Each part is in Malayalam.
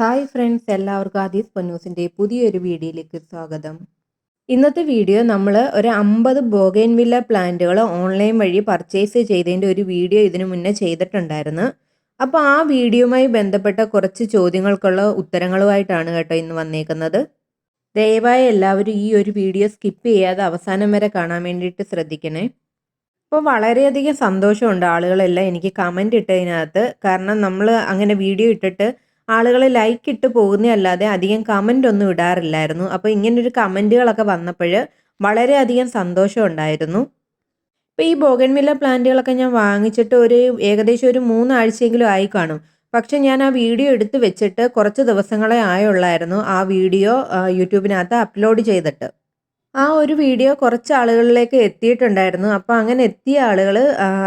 ഹായ് ഫ്രണ്ട്സ് എല്ലാവർക്കും ആദീസ് പൊന്നൂസിന്റെ പുതിയൊരു വീഡിയോയിലേക്ക് സ്വാഗതം. ഇന്നത്തെ വീഡിയോ നമ്മൾ ഒരു അമ്പത് ബോഗൈൻവില്ല പ്ലാന്റുകൾ ഓൺലൈൻ വഴി പർച്ചേസ് ചെയ്തതിന്റെ ഒരു വീഡിയോ ഇതിനു മുന്നേ ചെയ്തിട്ടുണ്ടായിരുന്നു. അപ്പോൾ ആ വീഡിയോയുമായി ബന്ധപ്പെട്ട കുറച്ച് ചോദ്യങ്ങൾക്കുള്ള ഉത്തരങ്ങളുമായിട്ടാണ് കേട്ടോ ഇന്ന് വന്നേക്കുന്നത്. ദയവായി എല്ലാവരും ഈ ഒരു വീഡിയോ സ്കിപ്പ് ചെയ്യാതെ അവസാനം വരെ കാണാൻ വേണ്ടിയിട്ട് ശ്രദ്ധിക്കണേ. അപ്പോൾ വളരെയധികം സന്തോഷമുണ്ട് ആളുകളെല്ലാം എനിക്ക് കമന്റ് ഇട്ടതിനകത്ത്. കാരണം നമ്മൾ അങ്ങനെ വീഡിയോ ഇട്ടിട്ട് ആളുകൾ ലൈക്ക് ഇട്ട് പോകുന്നതല്ലാതെ അധികം കമന്റ് ഒന്നും ഇടാറില്ലായിരുന്നു. അപ്പോൾ ഇങ്ങനൊരു കമന്റുകളൊക്കെ വന്നപ്പോൾ വളരെയധികം സന്തോഷം ഉണ്ടായിരുന്നു. ഇപ്പോൾ ഈ ബോഗൻവില്ല പ്ലാന്റുകളൊക്കെ ഞാൻ വാങ്ങിച്ചിട്ട് ഒരു ഏകദേശം ഒരു മൂന്നാഴ്ചയെങ്കിലും ആയി കാണും. പക്ഷെ ഞാൻ ആ വീഡിയോ എടുത്ത് വെച്ചിട്ട് കുറച്ച് ദിവസങ്ങളെ ആയുള്ളായിരുന്നു ആ വീഡിയോ യൂട്യൂബിനകത്ത് അപ്ലോഡ് ചെയ്തിട്ട്. ആ ഒരു വീഡിയോ കുറച്ച് ആളുകളിലേക്ക് എത്തിയിട്ടുണ്ടായിരുന്നു. അപ്പോൾ അങ്ങനെ എത്തിയ ആളുകൾ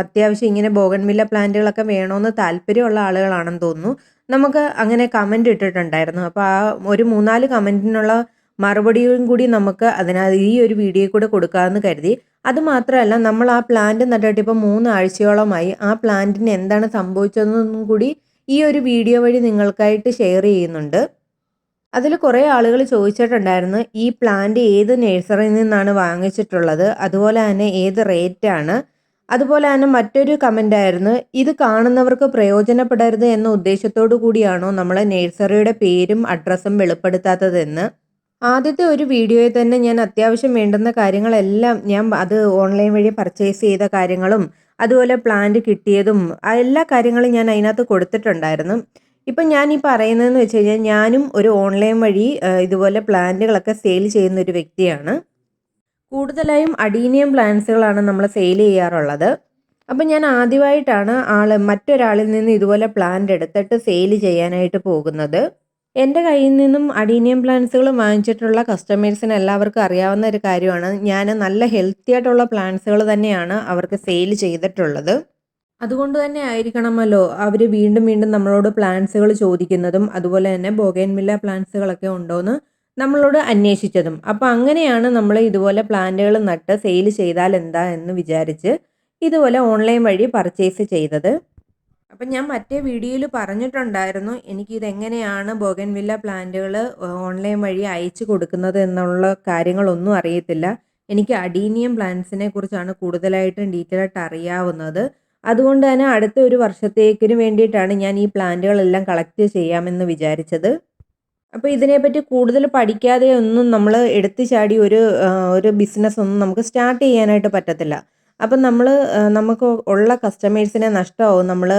അത്യാവശ്യം ഇങ്ങനെ ബോഗൻവില്ല പ്ലാന്റുകളൊക്കെ വേണമെന്ന് താല്പര്യമുള്ള ആളുകളാണെന്ന് തോന്നുന്നു. നമുക്ക് അങ്ങനെ കമന്റ് ഇട്ടിട്ടുണ്ടായിരുന്നു. അപ്പോൾ ആ ഒരു മൂന്നാൽ കമന്റിനുള്ള മറുപടിയും കൂടി നമുക്ക് അതിനകത്ത് ഈ ഒരു വീഡിയോ കൂടെ കൊടുക്കാമെന്ന് കരുതി. അതുമാത്രമല്ല നമ്മൾ ആ പ്ലാന്റ് നട്ടിട്ട് ഇപ്പോൾ മൂന്നാഴ്ചയോളമായി ആ പ്ലാന്റിന് എന്താണ് സംഭവിച്ചതെന്നും കൂടി ഈ ഒരു വീഡിയോ വഴി നിങ്ങൾക്കായിട്ട് ഷെയർ ചെയ്യുന്നുണ്ട്. അതിൽ കുറേ ആളുകൾ ചോദിച്ചിട്ടുണ്ടായിരുന്നു ഈ പ്ലാന്റ് ഏത് നഴ്സറിയിൽ നിന്നാണ് വാങ്ങിച്ചിട്ടുള്ളത്? അതുപോലെ തന്നെ ഏത് റേറ്റാണ് അതുപോലെ തന്നെ മറ്റൊരു കമന്റ് ആയിരുന്നു ഇത് കാണുന്നവർക്ക് പ്രയോജനപ്പെടരുത് എന്ന ഉദ്ദേശത്തോടു കൂടിയാണോ നമ്മൾ നേഴ്സറിയുടെ പേരും അഡ്രസ്സും വെളിപ്പെടുത്താത്തതെന്ന്. ആദ്യത്തെ ഒരു വീഡിയോയിൽ തന്നെ ഞാൻ അത്യാവശ്യം വേണ്ടുന്ന കാര്യങ്ങളെല്ലാം ഞാൻ അത് ഓൺലൈൻ വഴി പർച്ചേസ് ചെയ്ത കാര്യങ്ങളും അതുപോലെ പ്ലാന്റ് കിട്ടിയതും എല്ലാ കാര്യങ്ങളും ഞാൻ അതിനകത്ത് കൊടുത്തിട്ടുണ്ടായിരുന്നു. ഇപ്പം ഞാൻ ഈ പറയുന്നതെന്ന് വെച്ച് കഴിഞ്ഞാൽ ഞാനും ഒരു ഓൺലൈൻ വഴി ഇതുപോലെ പ്ലാന്റുകളൊക്കെ സെയിൽ ചെയ്യുന്ന ഒരു വ്യക്തിയാണ്. കൂടുതലായും അഡീനിയം പ്ലാന്റ്സുകളാണ് നമ്മൾ സെയിൽ ചെയ്യാറുള്ളത്. അപ്പം ഞാൻ ആദ്യമായിട്ടാണ് ആൾ മറ്റൊരാളിൽ നിന്ന് ഇതുപോലെ പ്ലാന്റ് എടുത്തിട്ട് സെയിൽ ചെയ്യാനായിട്ട് പോകുന്നത്. എന്റെ കയ്യിൽ നിന്നും അഡീനിയം പ്ലാന്റ്സുകൾ വാങ്ങിച്ചിട്ടുള്ള കസ്റ്റമേഴ്സിന് എല്ലാവർക്കും അറിയാവുന്ന ഒരു കാര്യമാണ്. ഞാൻ നല്ല ഹെൽത്തി ആയിട്ടുള്ള പ്ലാന്റ്സുകൾ തന്നെയാണ് അവർക്ക് സെയിൽ ചെയ്തിട്ടുള്ളത്. അതുകൊണ്ട് തന്നെ ആയിരിക്കണമല്ലോ അവർ വീണ്ടും വീണ്ടും നമ്മളോട് പ്ലാന്റ്സുകൾ ചോദിക്കുന്നതും അതുപോലെ തന്നെ ബൊഗൈൻവില്ല പ്ലാന്റ്സുകളൊക്കെ ഉണ്ടോയെന്ന് നമ്മളോട് അന്വേഷിച്ചതും. അപ്പോൾ അങ്ങനെയാണ് നമ്മൾ ഇതുപോലെ പ്ലാന്റുകൾ നട്ട് സെയിൽ ചെയ്താൽ എന്താ എന്ന് വിചാരിച്ച് ഇതുപോലെ ഓൺലൈൻ വഴി പർച്ചേസ് ചെയ്തത്. അപ്പം ഞാൻ മറ്റേ വീഡിയോയിൽ പറഞ്ഞിട്ടുണ്ടായിരുന്നു എനിക്കിതെങ്ങനെയാണ് ബോഗൻവില്ല പ്ലാന്റുകൾ ഓൺലൈൻ വഴി അയച്ചു കൊടുക്കുന്നത് എന്നുള്ള കാര്യങ്ങളൊന്നും അറിയത്തില്ല. എനിക്ക് അഡീനിയം പ്ലാന്റ്സിനെ കുറിച്ചാണ് കൂടുതലായിട്ടും ഡീറ്റെയിൽ ആയിട്ട് അറിയാവുന്നത്. അതുകൊണ്ട് തന്നെ അടുത്ത ഒരു വർഷത്തേക്കിന് വേണ്ടിയിട്ടാണ് ഞാൻ ഈ പ്ലാന്റുകളെല്ലാം കളക്ട് ചെയ്യാമെന്ന് വിചാരിച്ചത്. അപ്പോൾ ഇതിനെപ്പറ്റി കൂടുതൽ പഠിക്കാതെ ഒന്നും നമ്മൾ എടുത്തു ചാടി ഒരു ഒരു ബിസിനസ് ഒന്നും നമുക്ക് സ്റ്റാർട്ട് ചെയ്യാനായിട്ട് പറ്റത്തില്ല. അപ്പം നമ്മൾ നമുക്ക് ഉള്ള കസ്റ്റമേഴ്സിനെ നഷ്ടമാവും. നമ്മൾ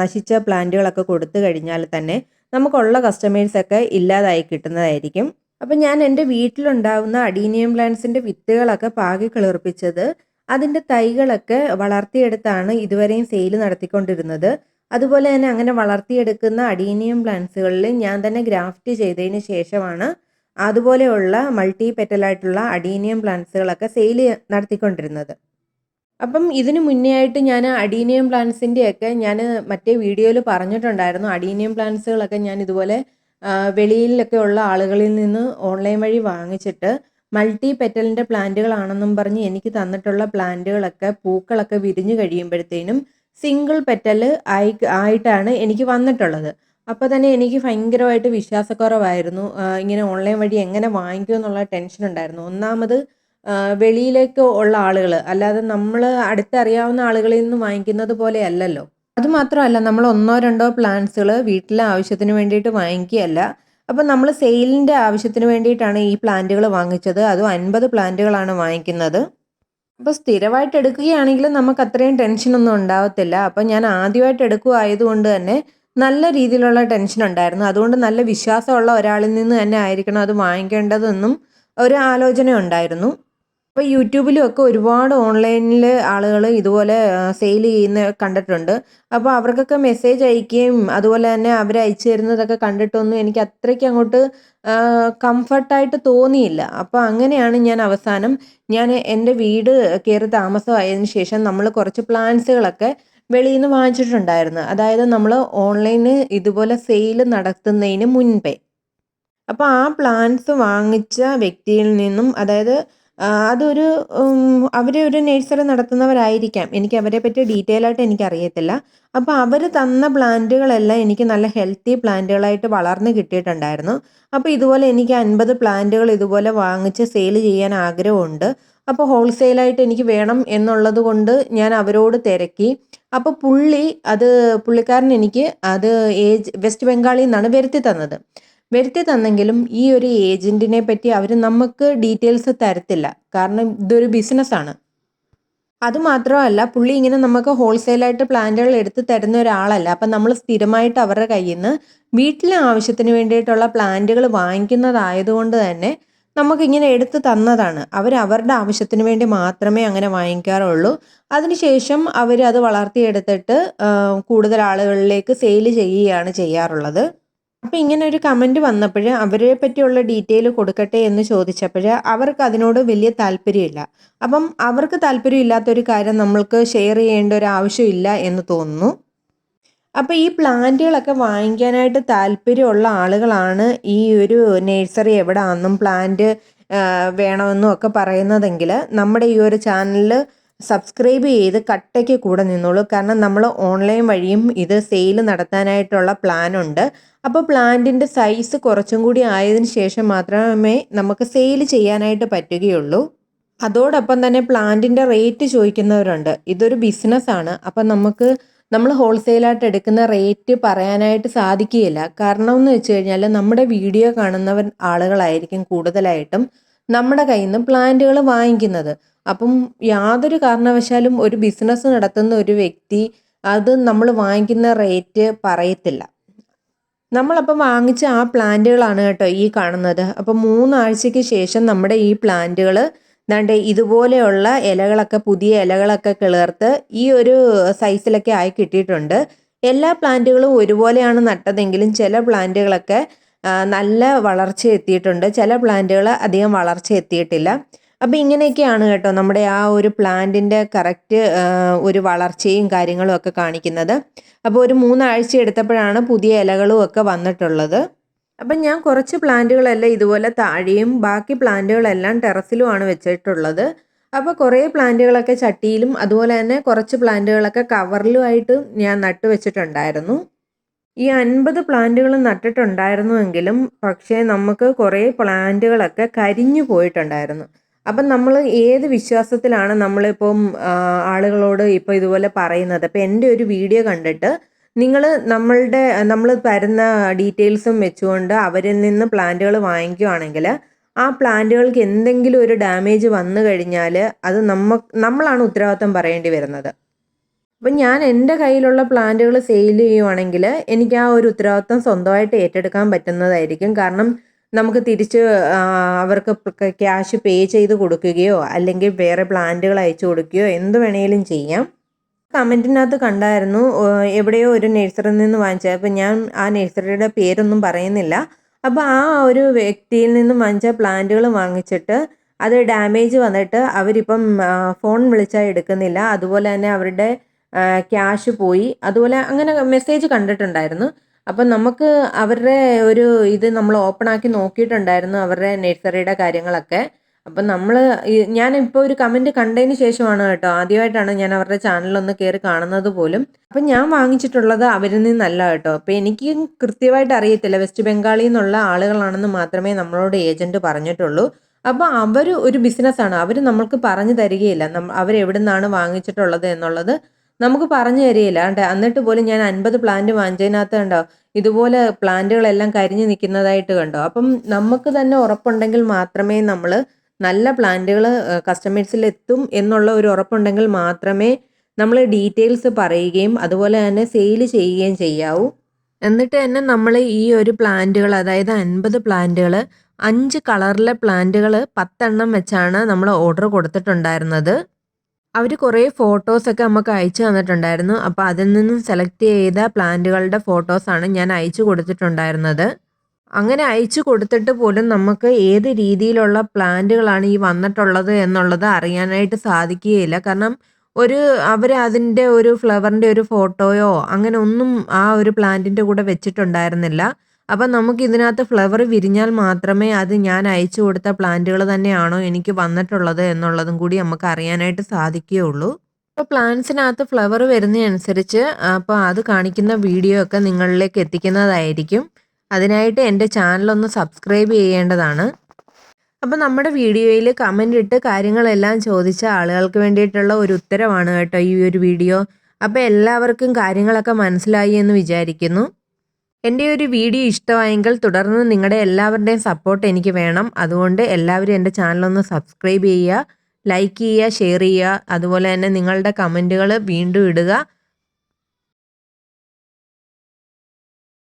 നശിച്ച പ്ലാന്റുകളൊക്കെ കൊടുത്തു കഴിഞ്ഞാൽ തന്നെ നമുക്കുള്ള കസ്റ്റമേഴ്സൊക്കെ ഇല്ലാതായി കിട്ടുന്നതായിരിക്കും. അപ്പം ഞാൻ എന്റെ വീട്ടിലുണ്ടാവുന്ന അഡീനിയം പ്ലാന്റ്സിന്റെ വിത്തുകളൊക്കെ പാകി കിളിർപ്പിച്ചത് അതിന്റെ തൈകളൊക്കെ വളർത്തിയെടുത്താണ് ഇതുവരെയും സെയിൽ നടത്തിക്കൊണ്ടിരുന്നത്. അതുപോലെ തന്നെ അങ്ങനെ വളർത്തിയെടുക്കുന്ന അഡീനിയം പ്ലാന്റ്സുകളിൽ ഞാൻ തന്നെ ഗ്രാഫ്റ്റ് ചെയ്തതിന് ശേഷമാണ് അതുപോലെയുള്ള മൾട്ടി പെറ്റലായിട്ടുള്ള അഡീനിയം പ്ലാന്റ്സുകളൊക്കെ സെയിൽ നടത്തിക്കൊണ്ടിരുന്നത്. അപ്പം ഇതിന് മുന്നേ ആയിട്ട് ഞാൻ അഡീനിയം പ്ലാന്റ്സിന്റെയൊക്കെ ഞാൻ മറ്റേ വീഡിയോയിൽ പറഞ്ഞിട്ടുണ്ടായിരുന്നു. അഡീനിയം പ്ലാന്റ്സുകളൊക്കെ ഞാൻ ഇതുപോലെ വെളിയിലൊക്കെ ഉള്ള ആളുകളിൽ നിന്ന് ഓൺലൈൻ വഴി വാങ്ങിച്ചിട്ട് മൾട്ടി പെറ്റലിന്റെ പ്ലാന്റുകളാണെന്നും പറഞ്ഞ് എനിക്ക് തന്നിട്ടുള്ള പ്ലാന്റുകളൊക്കെ പൂക്കളൊക്കെ വിരിഞ്ഞു കഴിയുമ്പോഴത്തേനും സിംഗിൾ പെറ്റൽ ആയി ആയിട്ടാണ് എനിക്ക് വന്നിട്ടുള്ളത്. അപ്പോൾ തന്നെ എനിക്ക് ഭയങ്കരമായിട്ട് വിശ്വാസക്കുറവായിരുന്നു. ഇങ്ങനെ ഓൺലൈൻ വഴി എങ്ങനെ വാങ്ങിക്കും എന്നുള്ള ടെൻഷൻ ഉണ്ടായിരുന്നു. ഒന്നാമത് വെളിയിലേക്ക് ഉള്ള ആളുകൾ അല്ലാതെ നമ്മൾ അടുത്തറിയാവുന്ന ആളുകളിൽ നിന്ന് വാങ്ങിക്കുന്നത് പോലെ അല്ലല്ലോ അതുമാത്രമല്ല നമ്മൾ ഒന്നോ രണ്ടോ പ്ലാന്റ്സുകൾ വീട്ടിലെ ആവശ്യത്തിന് വേണ്ടിയിട്ട് വാങ്ങിക്കുകയല്ല. അപ്പോൾ നമ്മൾ സെയിലിന്റെ ആവശ്യത്തിന് വേണ്ടിയിട്ടാണ് ഈ പ്ലാന്റുകൾ വാങ്ങിച്ചത്. അതും അൻപത് പ്ലാന്റുകളാണ് വാങ്ങിക്കുന്നത്. അപ്പോൾ സ്ഥിരമായിട്ട് എടുക്കുകയാണെങ്കിൽ നമുക്ക് അത്രയും ടെൻഷനൊന്നും ഉണ്ടാവത്തില്ല. അപ്പോൾ ഞാൻ ആദ്യമായിട്ട് എടുക്കുകയായതുകൊണ്ട് തന്നെ നല്ല രീതിയിലുള്ള ടെൻഷൻ ഉണ്ടായിരുന്നു അതുകൊണ്ട് നല്ല വിശ്വാസമുള്ള ഒരാളിൽ നിന്ന് തന്നെ ആയിരിക്കണം അത് വാങ്ങിക്കേണ്ടതെന്നും ഒരു ആലോചന ഉണ്ടായിരുന്നു അപ്പോൾ യൂട്യൂബിലും ഒക്കെ ഒരുപാട് ഓൺലൈനിൽ ആളുകൾ ഇതുപോലെ സെയിൽ ചെയ്യുന്ന കണ്ടിട്ടുണ്ട്. അപ്പോൾ അവർക്കൊക്കെ മെസ്സേജ് അയക്കുകയും അതുപോലെ തന്നെ അവർ അയച്ചു തരുന്നതൊക്കെ കണ്ടിട്ടൊന്നും എനിക്ക് അത്രയ്ക്ക് അങ്ങോട്ട് കംഫർട്ടായിട്ട് തോന്നിയില്ല. അപ്പോൾ അങ്ങനെയാണ് ഞാൻ അവസാനം ഞാൻ എന്റെ വീട് കയറി താമസമായതിനു ശേഷം നമ്മൾ കുറച്ച് പ്ലാന്റ്സുകളൊക്കെ വെളിയിൽ നിന്ന് വാങ്ങിച്ചിട്ടുണ്ടായിരുന്നു. അതായത് നമ്മൾ ഓൺലൈനിൽ ഇതുപോലെ സെയിൽ നടത്തുന്നതിന് മുൻപേ. അപ്പോൾ ആ പ്ലാന്റ്സ് വാങ്ങിച്ച വ്യക്തിയിൽ നിന്നും അതായത് അതൊരു അവരെ ഒരു നഴ്സറി നടത്തുന്നവരായിരിക്കാം. എനിക്ക് അവരെ പറ്റി ഡീറ്റെയിൽ ആയിട്ട് എനിക്കറിയത്തില്ല. അപ്പോൾ അവർ തന്ന പ്ലാന്റുകളെല്ലാം എനിക്ക് നല്ല ഹെൽത്തി പ്ലാന്റുകളായിട്ട് വളർന്ന് കിട്ടിയിട്ടുണ്ടായിരുന്നു. അപ്പോൾ ഇതുപോലെ എനിക്ക് അൻപത് പ്ലാന്റുകൾ ഇതുപോലെ വാങ്ങിച്ച് സെയിൽ ചെയ്യാൻ ആഗ്രഹമുണ്ട്. അപ്പോൾ ഹോൾസെയിലായിട്ട് എനിക്ക് വേണം എന്നുള്ളത് കൊണ്ട് ഞാൻ അവരോട് തിരക്കി. അപ്പോൾ പുള്ളി അത് പുള്ളിക്കാരൻ എനിക്ക് അത് ഏജ് വെസ്റ്റ് ബംഗാളിൽ നിന്നാണ് വരുത്തി തന്നത്. വരുത്തി തന്നെങ്കിലും ഈ ഒരു ഏജന്റിനെ പറ്റി അവർ നമുക്ക് ഡീറ്റെയിൽസ് തരത്തില്ല. കാരണം ഇതൊരു ബിസിനസ്സാണ്. അതുമാത്രമല്ല പുള്ളി ഇങ്ങനെ നമുക്ക് ഹോൾസെയിലായിട്ട് പ്ലാന്റുകൾ എടുത്ത് തരുന്ന ഒരാളല്ല. അപ്പം നമ്മൾ സ്ഥിരമായിട്ട് അവരുടെ കയ്യിൽ നിന്ന് വീട്ടിലെ ആവശ്യത്തിന് വേണ്ടിയിട്ടുള്ള പ്ലാന്റുകൾ വാങ്ങിക്കുന്നതായതുകൊണ്ട് തന്നെ നമുക്കിങ്ങനെ എടുത്ത് തന്നതാണ്. അവർ അവരുടെ ആവശ്യത്തിന് വേണ്ടി മാത്രമേ അങ്ങനെ വാങ്ങിക്കാറുള്ളൂ. അതിനുശേഷം അവർ അത് വളർത്തിയെടുത്തിട്ട് കൂടുതൽ ആളുകളിലേക്ക് സെയിൽ ചെയ്യുകയാണ് ചെയ്യാറുള്ളത്. അപ്പോൾ ഇങ്ങനെ ഒരു കമന്റ് വന്നപ്പോൾ അവരെ പറ്റിയുള്ള ഡീറ്റെയിൽ കൊടുക്കട്ടെ എന്ന് ചോദിച്ചപ്പോൾ അവർക്ക് അതിനോട് വലിയ താല്പര്യമില്ല. അപ്പം അവർക്ക് താല്പര്യമില്ലാത്തൊരു കാര്യം നമ്മൾക്ക് ഷെയർ ചെയ്യേണ്ട ഒരു ആവശ്യമില്ല എന്ന് തോന്നുന്നു. അപ്പോൾ ഈ പ്ലാന്റുകളൊക്കെ വാങ്ങിക്കാനായിട്ട് താല്പര്യമുള്ള ആളുകളാണ് ഈ ഒരു നഴ്സറി എവിടെയാണെന്നും പ്ലാന്റ് വേണമെന്നും ഒക്കെ പറയുന്നതെങ്കിൽ നമ്മുടെ ഈ ഒരു ചാനലിൽ സബ്സ്ക്രൈബ് ചെയ്ത് കട്ടയ്ക്ക് കൂടെ നിന്നോളൂ. കാരണം നമ്മൾ ഓൺലൈൻ വഴിയും ഇത് സെയിൽ നടത്താനായിട്ടുള്ള പ്ലാൻ ഉണ്ട്. അപ്പോൾ പ്ലാന്റിന്റെ സൈസ് കുറച്ചും കൂടി ആയതിനു ശേഷം മാത്രമേ നമുക്ക് സെയിൽ ചെയ്യാനായിട്ട് പറ്റുകയുള്ളൂ. അതോടൊപ്പം തന്നെ പ്ലാന്റിന്റെ റേറ്റ് ചോദിക്കുന്നവരുണ്ട്. ഇതൊരു ബിസിനസ്സാണ് അപ്പം നമുക്ക് നമ്മൾ ഹോൾസെയിലായിട്ട് എടുക്കുന്ന റേറ്റ് പറയാനായിട്ട് സാധിക്കുകയില്ല. കാരണം എന്ന് വെച്ച് കഴിഞ്ഞാൽ നമ്മുടെ വീഡിയോ കാണുന്നവർ ആളുകളായിരിക്കും കൂടുതലായിട്ടും. നമ്മുടെ കയ്യിൽ നിന്ന് പ്ലാന്റുകൾ വാങ്ങിക്കുന്നത്. അപ്പം യാതൊരു കാരണവശാലും ഒരു ബിസിനസ് നടത്തുന്ന ഒരു വ്യക്തി അത് നമ്മൾ വാങ്ങിക്കുന്ന റേറ്റ് പറയത്തില്ല. നമ്മളപ്പം വാങ്ങിച്ച ആ പ്ലാന്റുകളാണ് കേട്ടോ ഈ കാണുന്നത്. അപ്പം മൂന്നാഴ്ചയ്ക്ക് ശേഷം നമ്മുടെ ഈ പ്ലാന്റുകൾ ദാണ്ട് ഇതുപോലെയുള്ള ഇലകളൊക്കെ പുതിയ ഇലകളൊക്കെ കിളിർത്ത് ഈ ഒരു സൈസിലൊക്കെ ആയി കിട്ടിയിട്ടുണ്ട്. എല്ലാ പ്ലാന്റുകളും ഒരുപോലെയാണ് നട്ടതെങ്കിലും ചില പ്ലാന്റുകളൊക്കെ നല്ല വളർച്ച എത്തിയിട്ടുണ്ട്. ചില പ്ലാന്റുകൾ അധികം വളർച്ച എത്തിയിട്ടില്ല. അപ്പോൾ ഇങ്ങനെയൊക്കെയാണ് കേട്ടോ നമ്മുടെ ആ ഒരു പ്ലാന്റിന്റെ കറക്റ്റ് ഒരു വളർച്ചയും കാര്യങ്ങളും ഒക്കെ കാണിക്കുന്നത്. അപ്പോൾ ഒരു മൂന്നാഴ്ച എടുത്തപ്പോഴാണ് പുതിയ ഇലകളും ഒക്കെ വന്നിട്ടുള്ളത്. അപ്പം ഞാൻ കുറച്ച് പ്ലാന്റുകളെല്ലാം ഇതുപോലെ താഴെയും ബാക്കി പ്ലാന്റുകളെല്ലാം ടെറസിലുമാണ് വെച്ചിട്ടുള്ളത്. അപ്പോൾ കുറേ പ്ലാന്റുകളൊക്കെ ചട്ടിയിലും അതുപോലെ തന്നെ കുറച്ച് പ്ലാന്റുകളൊക്കെ കവറിലുമായിട്ട് ഞാൻ നട്ടു വെച്ചിട്ടുണ്ടായിരുന്നു ഈ അൻപത് പ്ലാന്റുകൾ നട്ടിട്ടുണ്ടായിരുന്നുവെങ്കിലും പക്ഷേ നമുക്ക് കുറേ പ്ലാന്റുകളൊക്കെ കരിഞ്ഞു പോയിട്ടുണ്ടായിരുന്നു. അപ്പം നമ്മൾ ഏത് വിശ്വാസത്തിലാണ് നമ്മളിപ്പം ആളുകളോട് ഇപ്പോൾ ഇതുപോലെ പറയുന്നത്? അപ്പം എന്റെ ഒരു വീഡിയോ കണ്ടിട്ട് നിങ്ങൾ നമ്മളുടെ നമ്മൾ തരുന്ന ഡീറ്റെയിൽസും വെച്ചുകൊണ്ട് അവരിൽ നിന്ന് പ്ലാന്റുകൾ വാങ്ങിക്കുവാണെങ്കിൽ ആ പ്ലാന്റുകൾക്ക് എന്തെങ്കിലും ഒരു ഡാമേജ് വന്നു കഴിഞ്ഞാൽ അത് നമ്മ നമ്മളാണ് ഉത്തരവാദിത്തം പറയേണ്ടി വരുന്നത്. അപ്പം ഞാൻ എന്റെ കയ്യിലുള്ള പ്ലാന്റുകൾ സെയിൽ ചെയ്യുവാണെങ്കിൽ എനിക്ക് ആ ഒരു ഉത്തരവാദിത്തം സ്വന്തമായിട്ട് ഏറ്റെടുക്കാൻ പറ്റുന്നതായിരിക്കും. കാരണം നമുക്ക് തിരിച്ച് അവർക്ക് ക്യാഷ് പേ ചെയ്ത് കൊടുക്കുകയോ അല്ലെങ്കിൽ വേറെ പ്ലാന്റുകൾ അയച്ചു കൊടുക്കുകയോ എന്ത് വേണേലും ചെയ്യാം. കമന്റിനകത്ത് കണ്ടായിരുന്നു എവിടെയോ ഒരു നഴ്സറിയിൽ നിന്ന് വാങ്ങിച്ചത്. അപ്പം ഞാൻ ആ നഴ്സറിയുടെ പേരൊന്നും പറയുന്നില്ല. അപ്പോൾ ആ ഒരു വ്യക്തിയിൽ നിന്നും വാങ്ങിച്ച പ്ലാന്റുകൾ വാങ്ങിച്ചിട്ട് അത് ഡാമേജ് വന്നിട്ട് അവരിപ്പം ഫോൺ വിളിച്ചാൽ എടുക്കുന്നില്ല. അതുപോലെ തന്നെ അവരുടെ ക്യാഷ് പോയി. അതുപോലെ അങ്ങനെ മെസ്സേജ് കണ്ടിട്ടുണ്ടായിരുന്നു. അപ്പം നമുക്ക് അവരുടെ ഒരു ഇത് നമ്മൾ ഓപ്പൺ ആക്കി നോക്കിയിട്ടുണ്ടായിരുന്നു അവരുടെ നഴ്സറിയുടെ കാര്യങ്ങളൊക്കെ. അപ്പം നമ്മൾ ഞാൻ ഞാനിപ്പോൾ ഒരു കമന്റ് കണ്ടതിന് ശേഷമാണ് കേട്ടോ. ആദ്യമായിട്ടാണ് ഞാൻ അവരുടെ ചാനലൊന്ന് കയറി കാണുന്നത് പോലും. അപ്പം ഞാൻ വാങ്ങിച്ചിട്ടുള്ളത് അവരിൽ നിന്നല്ല കേട്ടോ. അപ്പം എനിക്ക് കൃത്യമായിട്ട് അറിയത്തില്ല. വെസ്റ്റ് ബംഗാളിൽ നിന്നുള്ള ആളുകളാണെന്ന് മാത്രമേ നമ്മളോട് ഏജന്റ് പറഞ്ഞിട്ടുള്ളൂ. അപ്പോൾ അവർ ഒരു ബിസിനസ്സാണ് അവർ നമ്മൾക്ക് പറഞ്ഞു തരികയില്ല. അവരെവിടുന്നാണ് വാങ്ങിച്ചിട്ടുള്ളത് എന്നുള്ളത്. നമുക്ക് പറഞ്ഞു തരികയില്ല. കണ്ടേ? എന്നിട്ട് പോലും ഞാൻ അൻപത് പ്ലാന്റ് വാങ്ങിച്ചതിനകത്ത് കണ്ടോ? ഇതുപോലെ പ്ലാന്റുകളെല്ലാം കരിഞ്ഞു നിൽക്കുന്നതായിട്ട് കണ്ടോ? അപ്പം നമുക്ക് തന്നെ ഉറപ്പുണ്ടെങ്കിൽ മാത്രമേ നമ്മൾ നല്ല പ്ലാന്റുകൾ കസ്റ്റമേഴ്സിൽ എത്തും എന്നുള്ള ഒരു ഉറപ്പുണ്ടെങ്കിൽ മാത്രമേ നമ്മൾ ഡീറ്റെയിൽസ് പറയുകയും അതുപോലെ തന്നെ സെയിൽ ചെയ്യുകയും ചെയ്യാവൂ. എന്നിട്ട് തന്നെ നമ്മൾ ഈ ഒരു പ്ലാന്റുകൾ അതായത് അൻപത് പ്ലാന്റുകൾ അഞ്ച് കളറിലെ പ്ലാന്റുകൾ പത്തെണ്ണം വെച്ചാണ് നമ്മൾ ഓർഡർ കൊടുത്തിട്ടുണ്ടായിരുന്നത്. അവർ കുറേ ഫോട്ടോസൊക്കെ നമുക്ക് അയച്ചു തന്നിട്ടുണ്ടായിരുന്നു. അപ്പോൾ അതിൽ നിന്നും സെലക്ട് ചെയ്ത പ്ലാന്റുകളുടെ ഫോട്ടോസാണ് ഞാൻ അയച്ചു കൊടുത്തിട്ടുണ്ടായിരുന്നത്. അങ്ങനെ അയച്ചു കൊടുത്തിട്ട് പോലും നമുക്ക് ഏത് രീതിയിലുള്ള പ്ലാന്റുകളാണ് ഈ വന്നിട്ടുള്ളത് എന്നുള്ളത് അറിയാനായിട്ട് സാധിക്കുകയില്ല. കാരണം ഒരു അവർ അതിന്റെ ഒരു ഫ്ലവറിന്റെ ഒരു ഫോട്ടോയോ അങ്ങനെ ഒന്നും ആ ഒരു പ്ലാന്റിന്റെ കൂടെ വെച്ചിട്ടുണ്ടായിരുന്നില്ല. അപ്പം നമുക്ക് ഇതിനകത്ത് ഫ്ലവർ വിരിഞ്ഞാൽ മാത്രമേ അത് ഞാൻ അയച്ചു കൊടുത്ത പ്ലാന്റുകൾ തന്നെയാണോ എനിക്ക് വന്നിട്ടുള്ളത് എന്നുള്ളതും കൂടി നമുക്ക് അറിയാനായിട്ട് സാധിക്കുകയുള്ളൂ. അപ്പോൾ പ്ലാന്റ്സിനകത്ത് ഫ്ലവർ വരുന്നതനുസരിച്ച് അപ്പോൾ അത് കാണിക്കുന്ന വീഡിയോ ഒക്കെ നിങ്ങളിലേക്ക് എത്തിക്കുന്നതായിരിക്കും. അതിനായിട്ട് എന്റെ ചാനലൊന്ന് സബ്സ്ക്രൈബ് ചെയ്യേണ്ടതാണ്. അപ്പോൾ നമ്മുടെ വീഡിയോയിൽ കമന്റ് ഇട്ട് കാര്യങ്ങളെല്ലാം ചോദിച്ച ആളുകൾക്ക് വേണ്ടിയിട്ടുള്ള ഒരു ഉത്തരവാണ് കേട്ടോ ഈ ഒരു വീഡിയോ അപ്പോൾ എല്ലാവർക്കും കാര്യങ്ങളൊക്കെ മനസ്സിലായി എന്ന് വിചാരിക്കുന്നു. എന്റെ ഒരു വീഡിയോ ഇഷ്ടമായെങ്കിൽ തുടർന്ന് നിങ്ങളുടെ എല്ലാവരുടെയും സപ്പോർട്ട് എനിക്ക് വേണം. അതുകൊണ്ട് എല്ലാവരും എന്റെ ചാനലൊന്ന് സബ്സ്ക്രൈബ് ചെയ്യുക ലൈക്ക് ചെയ്യുക ഷെയർ ചെയ്യുക. അതുപോലെ തന്നെ നിങ്ങളുടെ കമന്റുകൾ വീണ്ടും ഇടുക.